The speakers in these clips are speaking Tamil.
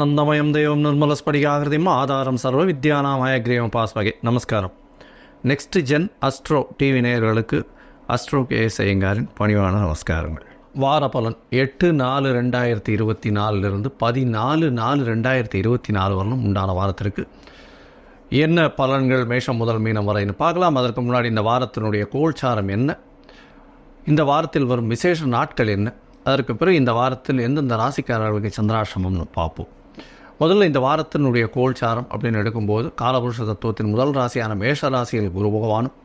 జ్ఞానానందమయం దేవం నిర్మలస్ఫటికాకృతిం ఆధారం సర్వ வித்யானாமயக்ரீவம் பாஸ்மகே நமஸ்காரம் நெக்ஸ்ட் ஜென் அஸ்ட்ரோ டிவி நேயர்களுக்கு அஸ்ட்ரோ கே எஸ் ஐயங்காரின் பணிவான நமஸ்காரங்கள் வார பலன் எட்டு நாலு ரெண்டாயிரத்தி இருபத்தி நாலுலேருந்து பதினாலு நாலு ரெண்டாயிரத்தி இருபத்தி நாலு வரலும் உண்டான வாரத்திற்கு என்ன பலன்கள் மேஷம் முதல் மீனம் வரைன்னு பார்க்கலாம் அதற்கு முன்னாடி இந்த வாரத்தினுடைய கோல்சாரம் என்ன இந்த வாரத்தில் வரும் விசேஷ நாட்கள் என்ன அதற்கு பிறகு இந்த வாரத்தில் எந்தெந்த ராசிக்காரர்களுக்கு சந்திராசிரமம்னு பார்ப்போம் முதல்ல இந்த வாரத்தினுடைய கோல்சாரம் அப்படின்னு எடுக்கும்போது காலபுருஷ தத்துவத்தின் முதல் ராசியான மேஷ ராசியில் குரு பகவானும்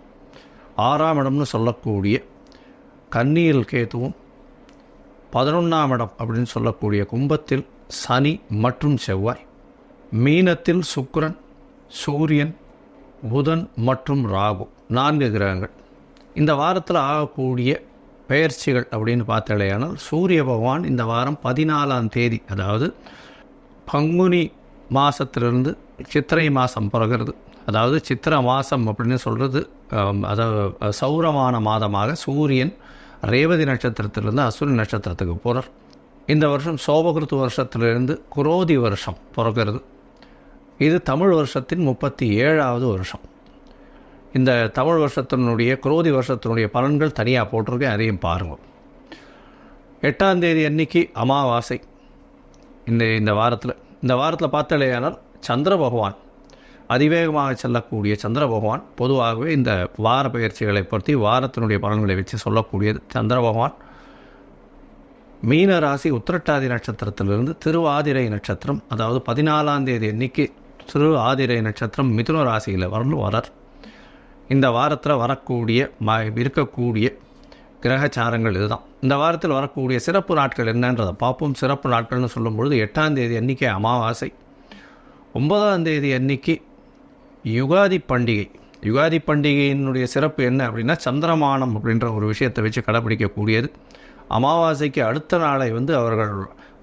ஆறாம் இடம்னு சொல்லக்கூடிய கன்னியில் கேத்துவும் பதினொன்றாம் இடம் அப்படின்னு சொல்லக்கூடிய கும்பத்தில் சனி மற்றும் செவ்வாய். மீனத்தில் சுக்கரன் சூரியன் புதன் மற்றும் ராகு நான்கு கிரகங்கள். இந்த வாரத்தில் ஆகக்கூடிய பெயர்ச்சிகள் அப்படின்னு பார்த்தாலேயானால் சூரிய பகவான் இந்த வாரம் பதினாலாம் தேதி அதாவது பங்குனி மாதத்திலிருந்து சித்திரை மாதம் பிறகுறது. அதாவது சித்திர மாதம் அப்படின்னு சொல்கிறது அதாவது சௌரமான மாதமாக சூரியன் ரேவதி நட்சத்திரத்திலிருந்து அசுரி நட்சத்திரத்துக்கு போகிறார் இந்த வருஷம் சோபகிருத்து வருஷத்திலிருந்து குரோதி வருஷம் பிறக்கிறது இது தமிழ் வருஷத்தின் முப்பத்தி ஏழாவது வருஷம். இந்த தமிழ் வருஷத்தினுடைய குரோதி வருஷத்தினுடைய பலன்கள் தனியாக போட்டிருக்கேன் அதையும் பாருங்கள் எட்டாம் தேதி அன்னைக்கு அமாவாசை. இந்த இந்த வாரத்தில் இந்த வாரத்தில் பார்த்தாலேயானால் சந்திர பகவான் அதிவேகமாக செல்லக்கூடிய சந்திர பகவான் பொதுவாகவே இந்த வார பயிற்சிகளை பற்றி வாரத்தினுடைய பலன்களை வச்சு சொல்லக்கூடியது சந்திர பகவான். மீன ராசி உத்திரட்டாதி நட்சத்திரத்திலிருந்து திருவாதிரை நட்சத்திரம் அதாவது பதினாலாம் தேதி அன்னைக்கு திரு ஆதிரை நட்சத்திரம் மிதுன ராசியில் வரணும் வரார் இந்த வாரத்தில் வரக்கூடிய ம இருக்கக்கூடிய கிரகச்சாரங்கள் இதுதான். இந்த வாரத்தில் வரக்கூடிய சிறப்பு நாட்கள் என்னன்றதை பார்ப்போம். சிறப்பு நாட்கள்னு சொல்லும்பொழுது எட்டாம் தேதி அன்னைக்கு அமாவாசை. ஒன்பதாம் தேதி அன்னைக்கு யுகாதி பண்டிகை. யுகாதி பண்டிகையினுடைய சிறப்பு என்ன அப்படின்னா சந்திரமானம் அப்படின்ற ஒரு விஷயத்தை வச்சு கடைப்பிடிக்கக்கூடியது அமாவாசைக்கு அடுத்த நாளை வந்து அவர்கள்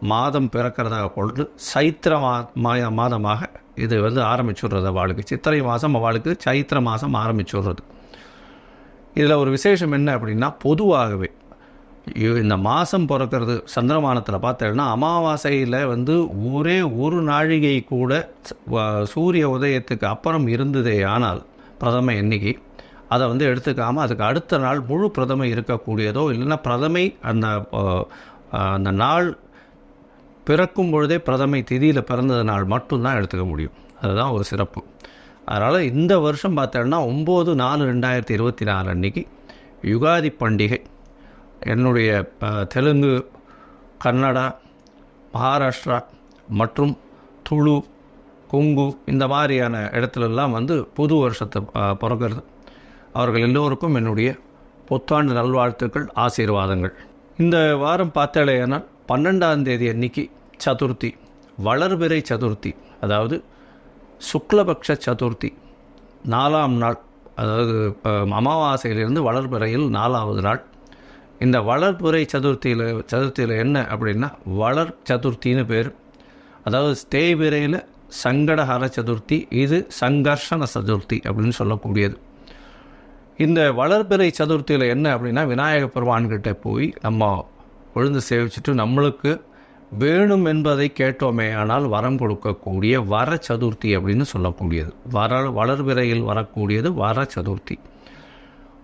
மாதம் பிறக்கிறதாக கொண்டு சைத்திர மா மா- மாதமாக இது வந்து ஆரம்பிச்சுடுறது அவளுக்கு. சித்திரை மாதம் அவளுக்கு சைத்திர மாதம் ஆரம்பிச்சுடுறது. இதில் ஒரு விசேஷம் என்ன அப்படின்னா பொதுவாகவே இந்த மாதம் பிறக்கிறது சந்திரமானத்தில் பார்த்தேன்னா அமாவாசையில் வந்து ஒரே ஒரு நாழிகை கூட சூரிய உதயத்துக்கு அப்புறம் இருந்ததே ஆனால் பிரதம எண்ணிக்கை அதை வந்து எடுத்துக்காமல் அதுக்கு அடுத்த நாள் முழு பிரதமை இருக்கக்கூடியதோ இல்லைன்னா பிரதமை அந்த அந்த நாள் பிறக்கும் பொழுதே பிரதமை திதியில் பிறந்தது நாள் மட்டும்தான் எடுத்துக்க முடியும். அதுதான் ஒரு சிறப்பு. அதனால் இந்த வருஷம் பார்த்தோன்னா ஒம்பது நாலு ரெண்டாயிரத்தி இருபத்தி நாலு அன்னைக்கு யுகாதி பண்டிகை. என்னுடைய தெலுங்கு கன்னடா மகாராஷ்டிரா மற்றும் துளு குங்கு இந்த மாதிரியான இடத்துலலாம் வந்து புது வருஷத்தை பிறக்கிறது. அவர்கள் எல்லோருக்கும் என்னுடைய புத்தாண்டு நல்வாழ்த்துக்கள் ஆசீர்வாதங்கள். இந்த வாரம் பார்த்தாலேனால் பன்னெண்டாம் தேதி அன்னைக்கு சதுர்த்தி வளர்பிறை சதுர்த்தி அதாவது சுக்லபக்ஷ சதுர்த்தி நாலாம் நாள் அதாவது அமாவாசையிலிருந்து வளர்பிறையில் நாலாவது நாள். இந்த வளர்பிறை சதுர்த்தியில் சதுர்த்தியில் என்ன அப்படின்னா வளர் சதுர்த்தின்னு பேர். அதாவது தேய்பிரையில் சங்கடஹர சதுர்த்தி இது சங்கர்ஷண சதுர்த்தி அப்படின்னு சொல்லக்கூடியது. இந்த வளர்பிறை சதுர்த்தியில் என்ன அப்படின்னா விநாயக பெருமான்கிட்ட போய் நம்ம விழுந்து சேவிச்சுட்டு நம்மளுக்கு வேணும் என்பதை கேட்டோமே ஆனால் வரம் கொடுக்கக்கூடிய வர சதுர்த்தி அப்படின்னு சொல்லக்கூடியது. வர வளர்விரையில் வரக்கூடியது வர சதுர்த்தி.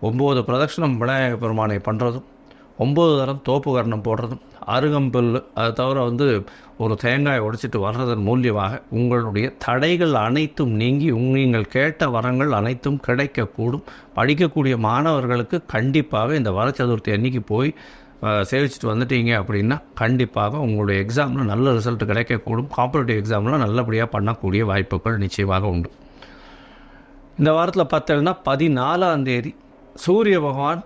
ஒம்பது பிரதட்சணம் விநாயக பெருமானை பண்ணுறதும் ஒம்பது தரம் தோப்பு கரணம் போடுறதும் அருகம்பில் அதை தவிர வந்து ஒரு தேங்காய் உடைச்சிட்டு வர்றதன் மூலியமாக உங்களுடைய தடைகள் அனைத்தும் நீங்கி நீங்கள் கேட்ட வரங்கள் அனைத்தும் கிடைக்கக்கூடும். படிக்கக்கூடிய மாணவர்களுக்கு கண்டிப்பாக இந்த வர சதுர்த்தி அன்னைக்கு போய் சேவிச்சுட்டு வந்துட்டீங்க அப்படின்னா கண்டிப்பாக உங்களுடைய எக்ஸாமில் நல்ல ரிசல்ட் கிடைக்கக்கூடும். காம்படிட்டிவ் எக்ஸாமில் நல்லபடியாக பண்ணக்கூடிய வாய்ப்புகள் நிச்சயமாக உண்டு. இந்த வாரத்தில் பார்த்தீங்கன்னா பதினாலாம் தேதி சூரிய பகவான்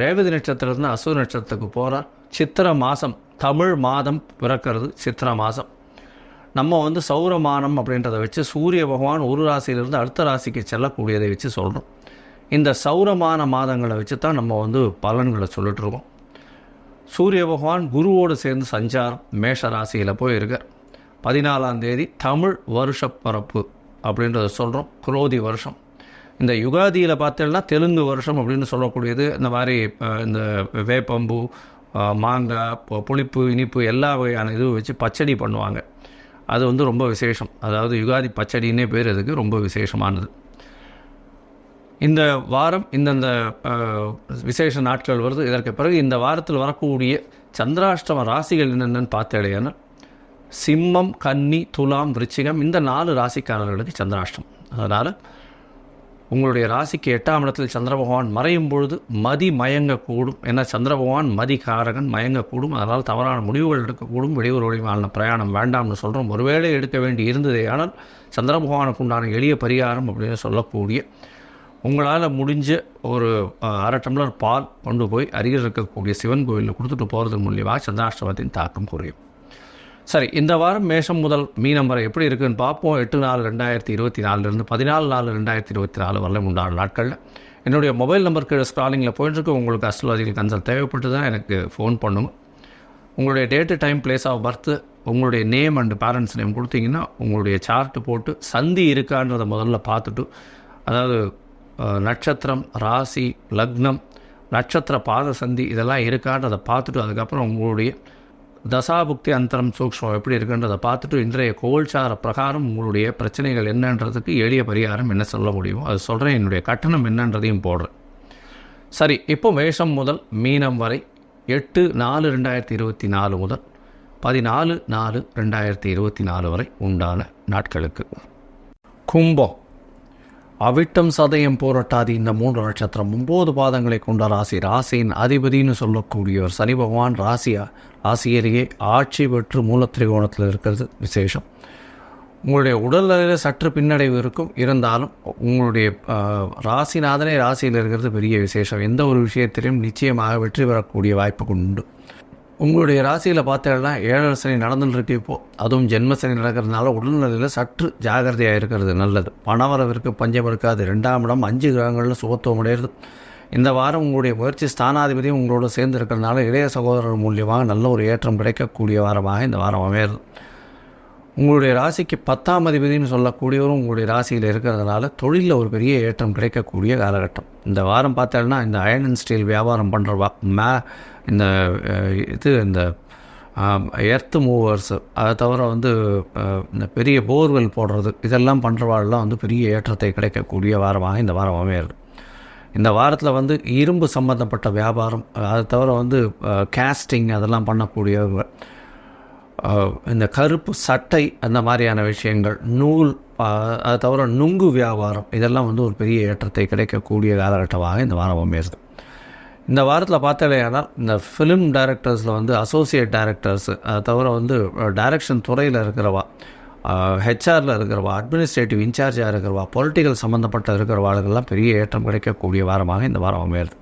ரேவதி நட்சத்திரத்துலேருந்து அசுர நட்சத்திரத்துக்கு போகிறார் சித்திர மாதம் தமிழ் மாதம் பிறக்கிறது சித்திர மாதம் நம்ம வந்து சௌரமானம் அப்படின்றத வச்சு சூரிய பகவான் ஒரு ராசியிலிருந்து அடுத்த ராசிக்கு செல்லக்கூடியதை வச்சு சொல்கிறோம் இந்த சௌரமான மாதங்களை வச்சு தான் நம்ம வந்து பலன்களை சொல்லிட்டு இருக்கோம். சூரிய பகவான் குருவோடு சேர்ந்து சஞ்சாரம் மேஷ ராசியில் போயிருக்கார். பதினாலாம் தேதி தமிழ் வருஷ பரப்பு அப்படின்றத சொல்கிறோம் குரோதி வருஷம். இந்த யுகாதியில் பார்த்தீங்கன்னா தெலுங்கு வருஷம் அப்படின்னு சொல்லக்கூடியது. இந்த மாதிரி இந்த வேப்பம்பு மாங்காய் பு- புளிப்பு இனிப்பு எல்லா வகையான இதுவும் வச்சு பச்சடி பண்ணுவாங்க. அது வந்து ரொம்ப விசேஷம். அதாவது யுகாதி பச்சடின்னே பேர் அதுக்கு ரொம்ப விசேஷமானது. இந்த வாரம் இந்தந்த விசேஷ நாட்கள் வருது. இதற்கு பிறகு இந்த வாரத்தில் வரக்கூடிய சந்திராஷ்டம ராசிகள் என்னென்னு பார்த்தேடையான சிம்மம் கன்னி துலாம் விருச்சிகம் இந்த நாலு ராசிக்காரர்களுக்கு சந்திராஷ்டம் அதனால் உங்களுடைய ராசிக்கு எட்டாம் இடத்தில் சந்திர பகவான் மறையும் பொழுது மதி மயங்கக்கூடும். ஏன்னா சந்திர பகவான் மதி காரகன் மயங்கக்கூடும். அதனால் தவறான முடிவுகள் எடுக்கக்கூடும். வெளியூர் வழிமான பிரயாணம் வேண்டாம்னு சொல்கிறோம் ஒருவேளை எடுக்க வேண்டி இருந்ததே ஆனால் சந்திர பகவானுக்கு உண்டான எளிய பரிகாரம் அப்படின்னு சொல்லக்கூடிய உங்களால் முடிஞ்ச ஒரு அரை டம்ளர் பால் கொண்டு போய் அருகில் இருக்கக்கூடிய சிவன் கோயிலில் கொடுத்துட்டு போகிறது மூலியமாக சந்திராஷ்டமத்தின் தாக்கம் குறையும். சரி இந்த வாரம் மேஷம் முதல் மீனம் வரை எப்படி இருக்குதுன்னு பார்ப்போம். எட்டு நாலு ரெண்டாயிரத்தி இருபத்தி நாலுலேருந்து பதினாலு நாலு ரெண்டாயிரத்தி இருபத்தி நாலு வரல உண்டான நாட்களில் என்னுடைய மொபைல் நம்பருக்கு ஸ்க்ராலிங்கில் போயிட்டுருக்கு. உங்களுக்கு அஸ்ட்ராலஜிக்கல் கன்சல்ட் தேவைப்பட்டு தான் எனக்கு ஃபோன் பண்ணுங்க. உங்களுடைய date time place of birth உங்களுடைய நேம் அண்ட் பேரண்ட்ஸ் நேம் கொடுத்தீங்கன்னா உங்களுடைய சார்ட்டு போட்டு சந்தி இருக்கான்றதை முதல்ல பார்த்துட்டு அதாவது நட்சத்திரம் ராசி லக்னம் நட்சத்திர பாத சந்தி இதெல்லாம் இருக்கான்றதை பார்த்துட்டு அதுக்கப்புறம் உங்களுடைய தசாபுக்தி அந்தரம் சூக்ஷ்மம் எப்படி இருக்குன்றதை பார்த்துட்டு இன்றைய கோல்சார பிரகாரம் உங்களுடைய பிரச்சனைகள் என்னன்றதுக்கு எளிய பரிகாரம் என்ன சொல்ல முடியுமோ அது சொல்கிறேன் என்னுடைய கட்டணம் என்னன்றதையும் போடுறேன். சரி இப்போ மேஷம் முதல் மீனம் வரை எட்டு நாலு ரெண்டாயிரத்தி இருபத்தி நாலு முதல் பதினாலு நாலு ரெண்டாயிரத்தி இருபத்தி நாலு வரை உண்டான நாட்களுக்கு. கும்பம். அவிட்டம் சதயம் போராட்டாதி இந்த மூன்று நட்சத்திரம் ஒன்பது பாதங்களை கொண்ட ராசி. ராசியின் அதிபதினு சொல்லக்கூடியவர் சனி பகவான் ராசியா ராசியிலேயே ஆட்சி பெற்று மூலத்திரிகோணத்தில் இருக்கிறது விசேஷம். உங்களுடைய உடல்நிலையில் சற்று பின்னடைவு இருக்கும். இருந்தாலும் உங்களுடைய ராசிநாதனே ராசியில் இருக்கிறது பெரிய விசேஷம். எந்த ஒரு விஷயத்திலையும் நிச்சயமாக வெற்றி பெறக்கூடிய வாய்ப்பு உண்டு. உங்களுடைய ராசியில் பார்த்தீங்கன்னா ஏழரை சனி நடந்துட்டு இப்போ. அதுவும் ஜென்ம சனி நடக்கிறதுனால உடல்நிலையில் சற்று ஜாகிரதையாக இருக்கிறது நல்லது. பணவரவிற்கு பஞ்சம் இருக்காது ரெண்டாம் இடம் அஞ்சு கிரகங்களில் சுகத்துவம் அடையிறது இந்த வாரம் உங்களுடைய முயற்சி ஸ்தானாதிபதியும் உங்களோட சேர்ந்து இருக்கிறதுனால இளைய சகோதரர் மூலியமாக நல்ல ஒரு ஏற்றம் கிடைக்கக்கூடிய வாரமாக இந்த வாரம் அமையிறது உங்களுடைய ராசிக்கு பத்தாம் அதிபதினு சொல்லக்கூடியவரும் உங்களுடைய ராசியில் இருக்கிறதுனால தொழிலில் ஒரு பெரிய ஏற்றம் கிடைக்கக்கூடிய காலகட்டம். இந்த வாரம் பார்த்தோம்னா இந்த அயன் அண்ட் ஸ்டீல் வியாபாரம் பண்ணுறவா மே இந்த இது இந்த எர்த்து மூவர்ஸு அதை தவிர வந்து இந்த பெரிய போர்வெல் போடுறது இதெல்லாம் பண்ணுறவாள்லாம் வந்து பெரிய ஏற்றத்தை கிடைக்கக்கூடிய வாரமாக இந்த வாரம் அமையிறது. இந்த வாரத்தில் வந்து இரும்பு சம்மந்தப்பட்ட வியாபாரம் அதை தவிர வந்து கேஸ்டிங் அதெல்லாம் பண்ணக்கூடியவங்க இந்த கருப்பு சட்டை அந்த மாதிரியான விஷயங்கள் நூல் அது அதை தவிர நுங்கு வியாபாரம் இதெல்லாம் வந்து ஒரு பெரிய ஏற்றத்தை கிடைக்கக்கூடிய காலகட்டமாக இந்த வாரம் அமையிறது இந்த வாரத்தில் பார்த்தாலேயானால் இந்த ஃபிலிம் டைரக்டர்ஸில் வந்து அசோசியேட் டைரக்டர்ஸ் அதை தவிர வந்து டைரக்ஷன் துறையில் இருக்கிறவா ஹெச்ஆரில் இருக்கிறவா அட்மினிஸ்ட்ரேட்டிவ் இன்சார்ஜாக இருக்கிறவா பொலிட்டிக்கல் சம்மந்தப்பட்ட இருக்கிறவாளுக்கெல்லாம் பெரிய ஏற்றம் கிடைக்கக்கூடிய வாரமாக இந்த வாரம் அமையிறது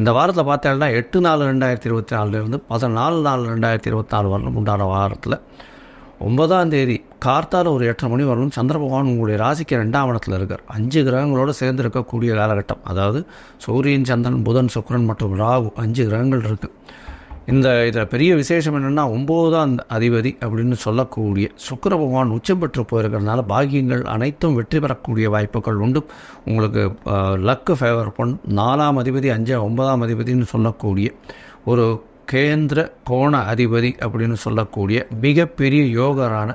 இந்த வாரத்தில் பார்த்தேன்னா எட்டு நாலு ரெண்டாயிரத்தி இருபத்தி நாலுலேருந்து பதினாலு நாலு ரெண்டாயிரத்தி இருபத்தி நாலு வரலும் உண்டான வாரத்தில். ஒன்பதாம் தேதி கார்த்தால ஒரு எட்டரை மணி வரலும் சந்திர பகவான் உங்களுடைய ராசிக்கு ரெண்டாம் இடத்துல இருக்கார். அஞ்சு கிரகங்களோடு சேர்ந்து இருக்கக்கூடிய காலகட்டம். அதாவது சூரியன் சந்திரன் புதன் சுக்கரன் மற்றும் ராகு அஞ்சு கிரகங்கள் இருக்குது இந்த இதில் பெரிய விசேஷம் என்னென்னா ஒம்போதாம் அதிபதி அப்படின்னு சொல்லக்கூடிய சுக்கர பகவான் உச்சம் பெற்று போயிருக்கிறதுனால பாகியங்கள் அனைத்தும் வெற்றி பெறக்கூடிய வாய்ப்புகள் உண்டு. உங்களுக்கு லக்கு ஃபேவர் பண் நாலாம் அதிபதி அஞ்சு ஒன்பதாம் அதிபதினு சொல்லக்கூடிய ஒரு கேந்திர கோண அதிபதி அப்படின்னு சொல்லக்கூடிய மிகப்பெரிய யோகரான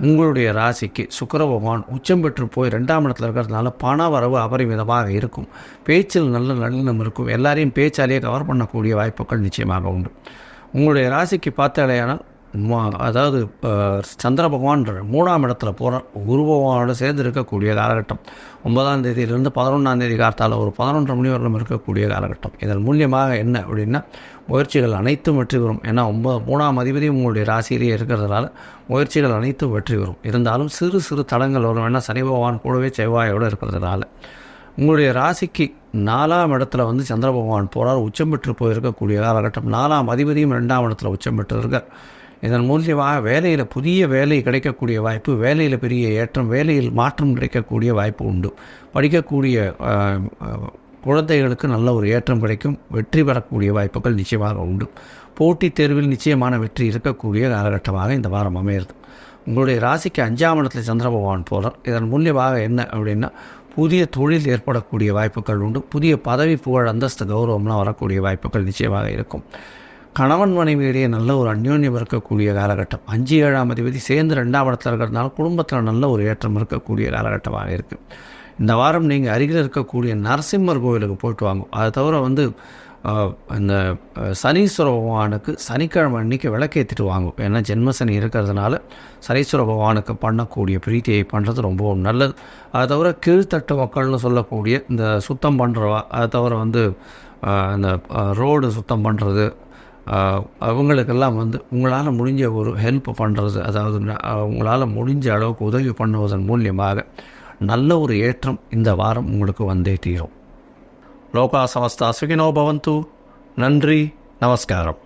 உங்களுடைய ராசிக்கு சுக்கர பகவான் உச்சம் பெற்று போய் ரெண்டாம் இடத்துல இருக்கிறதுனால பண வரவு அபரிமிதமாக இருக்கும். பேச்சில் நல்ல நல்லினம் இருக்கும். எல்லாரையும் பேச்சாலேயே கவர் பண்ணக்கூடிய வாய்ப்புகள் நிச்சயமாக உண்டு. உங்களுடைய ராசிக்கு பார்த்தாலேயானால் அதாவது சந்திர பகவான் மூணாம் இடத்துல போகிறார் குரு பகவானோட சேர்ந்து இருக்கக்கூடிய காலகட்டம். ஒன்பதாம் தேதியிலிருந்து பதினொன்றாம் தேதி காலத்தால் ஒரு பதினொன்றரை மணி வரலும் இருக்கக்கூடிய காலகட்டம். இதன் மூலியமாக என்ன அப்படின்னா முயற்சிகள் அனைத்தும் வெற்றி பெறும். ஏன்னா ஒன்பது மூணாம் அதிபதி உங்களுடைய ராசியிலேயே இருக்கிறதுனால முயற்சிகள் அனைத்தும் வெற்றி பெறும். இருந்தாலும் சிறு சிறு தடங்கள் வரும். ஏன்னா சனி பகவான் கூடவே செவ்வாயோடு இருக்கிறதுனால. உங்களுடைய ராசிக்கு நாலாம் இடத்துல வந்து சந்திர பகவான் போகிறார் உச்சம் பெற்று போயிருக்கக்கூடிய காலகட்டம். நாலாம் அதிபதியும் ரெண்டாம் இடத்துல உச்சம் பெற்றிருக்கார். இதன் மூலியமாக வேலையில் புதிய வேலை கிடைக்கக்கூடிய வாய்ப்பு வேலையில் பெரிய ஏற்றம் வேலையில் மாற்றம் கிடைக்கக்கூடிய வாய்ப்பு உண்டு. படிக்கக்கூடிய குழந்தைகளுக்கு நல்ல ஒரு ஏற்றம் கிடைக்கும். வெற்றி பெறக்கூடிய வாய்ப்புகள் நிச்சயமாக உண்டு. போட்டித் தேர்வில் நிச்சயமான வெற்றி இருக்கக்கூடிய காலகட்டமாக இந்த வாரம் அமையிறது உங்களுடைய ராசிக்கு அஞ்சாம் இடத்துல சந்திர பகவான் போகிறார் இதன் மூலியமாக என்ன அப்படின்னா புதிய தொழில் ஏற்படக்கூடிய வாய்ப்புகள் உண்டு. புதிய பதவி புகழ் அந்தஸ்து கௌரவம்லாம் வரக்கூடிய வாய்ப்புகள் நிச்சயமாக இருக்கும். கணவன் மனைவியிடையே நல்ல ஒரு அந்யோன்யம் இருக்கக்கூடிய காலகட்டம். அஞ்சு ஏழாம் அதிபதி சேர்ந்து ரெண்டாம் இடத்துல இருக்கிறதுனால குடும்பத்தில் நல்ல ஒரு ஏற்றம் இருக்கக்கூடிய காலகட்டமாக இருக்குது இந்த வாரம் நீங்கள் அருகில் இருக்கக்கூடிய நரசிம்மர் கோவிலுக்கு போயிட்டு வாங்க. அதை தவிர வந்து இந்த சனீஸ்வர பகவானுக்கு சனிக்கிழமை அன்னைக்கு விளக்கேற்றிட்டு வாங்கும் ஏன்னா ஜென்மசனி இருக்கிறதுனால சனீஸ்வர பகவானுக்கு பண்ணக்கூடிய பிரீத்தியை பண்ணுறது ரொம்பவும் நல்லது. அதை தவிர கீழ்த்தட்டு மக்கள்னு சொல்லக்கூடிய இந்த சுத்தம் பண்ணுறவா அதை தவிர வந்து இந்த ரோடு சுத்தம் பண்ணுறது அவங்களுக்கெல்லாம் வந்து உங்களால் முடிஞ்ச ஒரு ஹெல்ப் பண்ணுறது அதாவது உங்களால் முடிஞ்ச அளவுக்கு உதவி பண்ணுவதன் மூலியமாக நல்ல ஒரு ஏற்றம் இந்த வாரம் உங்களுக்கு வந்தே தீரும். லோகா சமஸ்தா சுகினோ பவந்து. நன்றி நமஸ்காரம்.